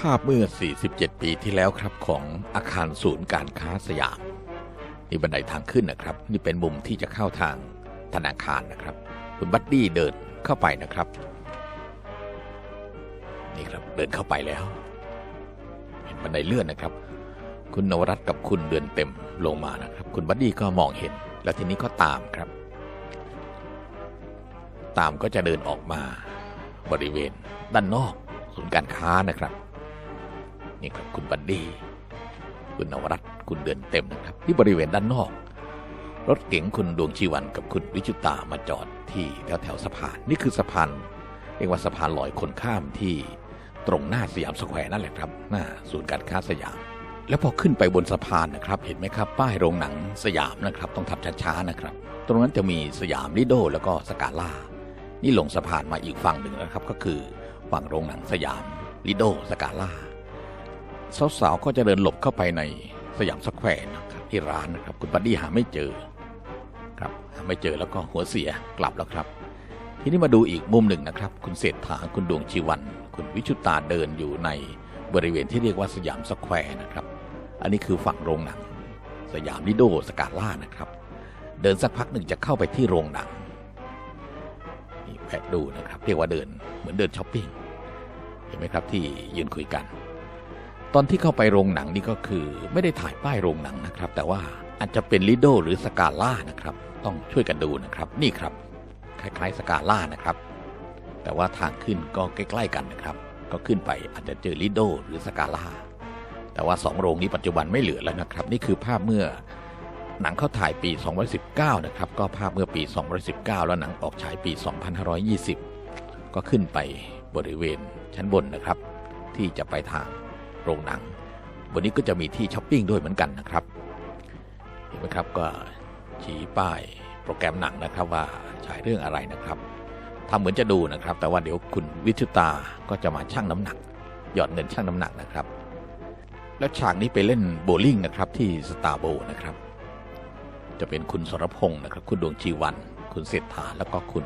ภาพเมื่อ 47 ปีที่แล้วครับของอาคารศูนย์การค้าสยามนี่บันไดทางขึ้นนะครับ นี่เป็นมุมที่จะเข้าทางธนาคารนะครับ คุณบัดดี้เดินเข้าไปนะครับ นี่ครับเดินเข้าไปแล้ว เห็นบันไดเลื่อนนะครับ คุณนวรัตน์กับคุณเดือนเต็มลงมานะครับ คุณบัดดี้ก็มองเห็น แล้วทีนี้ก็ตามครับ ตามก็จะเดินออกมาบริเวณด้านนอกศูนย์การค้านะครับ นี่ครับคุณบัดดี้คุณนวรัตคุณเดือนเต็มนะครับ ที่บริเวณด้านนอก รถเก๋งคุณดวงชีวันกับคุณวิจุตามาจอดที่แถวแถวสะพานนี่คือสะพานเรียกว่าสะพานลอยคนข้ามที่ตรงหน้าสยามสแควร์นั่นแหละครับ หน้าศูนย์การค้าสยาม แล้วพอขึ้นไปบนสะพานนะครับ เห็นไหมครับ ป้ายโรงหนังสยามนะครับ ต้องทำช้าๆนะครับ ตรงนั้นจะมีสยามลิโดแล้วก็สกาล่านี่ลงสะพานมาอีกฝั่งหนึ่งนะครับ ก็คือฝั่งโรงหนังสยามลิโดสกาล่า สาวๆ ก็จะเดินหลบเข้าไปในสยามสแควร์นะครับที่ร้านนะครับ คุณบัดดี้หาไม่เจอครับหาไม่เจอแล้วก็หัวเสียกลับแล้วครับ ทีนี้มาดูอีกมุมหนึ่งนะครับ คุณเศรษฐาคุณดวงชีวัน คุณวิชุตาเดินอยู่ในบริเวณที่เรียกว่าสยามสแควร์นะครับ อันนี้คือฝั่งโรงหนัง สยามลิโดสกาล่านะครับ เดินสักพักหนึ่งจะเข้าไปที่โรงหนังนี่แวะดูนะครับ เรียกว่าเดินเหมือนเดินช้อปปิ้งเห็นไหมครับที่ยืนคุยกัน ตอนที่เข้าไปโรงหนังนี่ก็คือไม่ได้ถ่ายป้ายโรงหนังนะครับ แต่ว่าอาจจะเป็นลิโดหรือสกาล่านะครับ ต้องช่วยกันดูนะครับ นี่ครับ คล้ายๆสกาล่านะครับ แต่ว่าทางขึ้นก็ใกล้ๆกันนะครับ ก็ขึ้นไปอาจจะเจอลิโดหรือสกาล่าแต่ว่าสองโรงนี้ปัจจุบันไม่เหลือแล้วนะครับ นี่คือภาพเมื่อหนังเข้าถ่ายปี 2019 นะครับ ก็ภาพเมื่อปี 2019 แล้วหนังออกฉายปี 2520 ก็ขึ้นไปบริเวณชั้นบนนะครับ ที่จะไปทาง โรงหนังบนนี้ก็จะมีที่ช้อปปิ้งด้วยเหมือนกันนะครับ เห็นไหมครับก็ชี้ป้ายโปรแกรมหนังนะครับว่าฉายเรื่องอะไรนะครับทำเหมือนจะดูนะครับ แต่ว่าเดี๋ยวคุณวิชุตาก็จะมาชั่งน้ำหนัก หยอดเงินชั่งน้ำหนักนะครับ แล้วฉากนี้ไปเล่นโบว์ลิ่งนะครับที่สตาร์โบนะครับ จะเป็นคุณสรพงศ์นะครับ คุณดวงชีวัน คุณเศรษฐาแล้วก็คุณ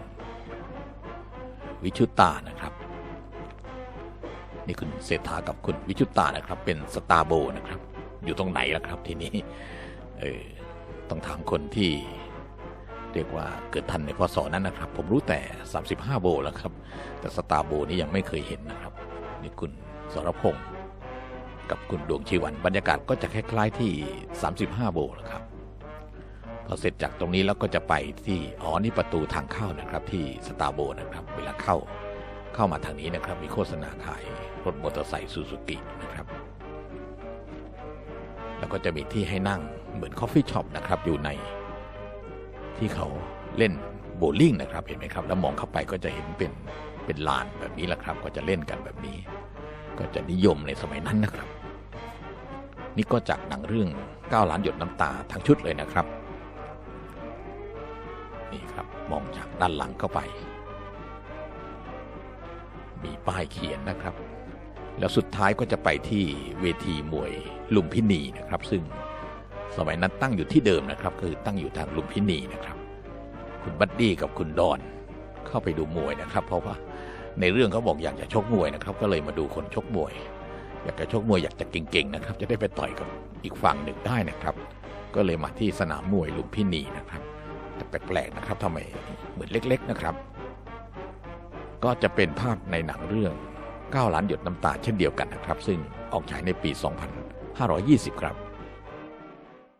วิชุตานะครับ นี่คุณเศรษฐากับคุณวิชุตานะครับ เป็นสตาร์โบนะครับ อยู่ตรงไหนล่ะครับทีนี้เออต้องถามคนที่เรียกว่าเกิดทันในพศนั้นนะครับ ผมรู้แต่ 35 โบแล้วครับ แต่สตาร์โบนี่ยังไม่เคยเห็นนะครับนี่คุณสรพงศ์กับคุณดวงชีวันบรรยากาศก็จะคล้ายๆที่ 35 โบแล้วครับพอเสร็จจากตรงนี้แล้วก็จะไปที่อ๋อนี่ประตูทางเข้านะครับ ที่สตาร์โบนะครับ เวลาเข้า เข้ามาทางนี้นะครับ มีโฆษณาขายรถมอเตอร์ไซค์ซูซูกินะครับ แล้วก็จะมีที่ให้นั่งเหมือนคอฟฟี่ช็อปนะครับ อยู่ในที่เขาเล่นโบว์ลิ่งนะครับเห็นไหมครับ แล้วมองเข้าไปก็จะเห็นเป็นเป็นลานแบบนี้แหละครับ ก็จะเล่นกันแบบนี้ ก็จะนิยมในสมัยนั้นนะครับ นี่ก็จากหนังเรื่อง9ล้านหยดน้ำตาทั้งชุดเลยนะครับ นี่ครับมองจากด้านหลังเข้าไป มีป้ายเขียนนะครับ แล้วสุดท้ายก็จะไปที่เวทีมวยลุมพินีนะครับ ซึ่งสมัยนั้นตั้งอยู่ที่เดิมนะครับ คือตั้งอยู่ทางลุมพินีนะครับ คุณบัดดี้กับคุณดอนเข้าไปดูมวยนะครับ เพราะว่าในเรื่องเขาบอกอยากจะชกมวยนะครับ ก็เลยมาดูคนชกมวย อยากจะชกมวยอยากจะเก่งๆนะครับ จะได้ไปต่อยกับอีกฝั่งหนึ่งได้นะครับ ก็เลยมาที่สนามมวยลุมพินีนะครับแต่แปลกๆนะครับทำไมเหมือนเล็ก ๆนะครับ ก็จะเป็นภาพในหนังเรื่อง9ล้านหยดน้ำตาเช่นเดียวกันนะครับ ซึ่งออกฉายในปี 2520 ครับ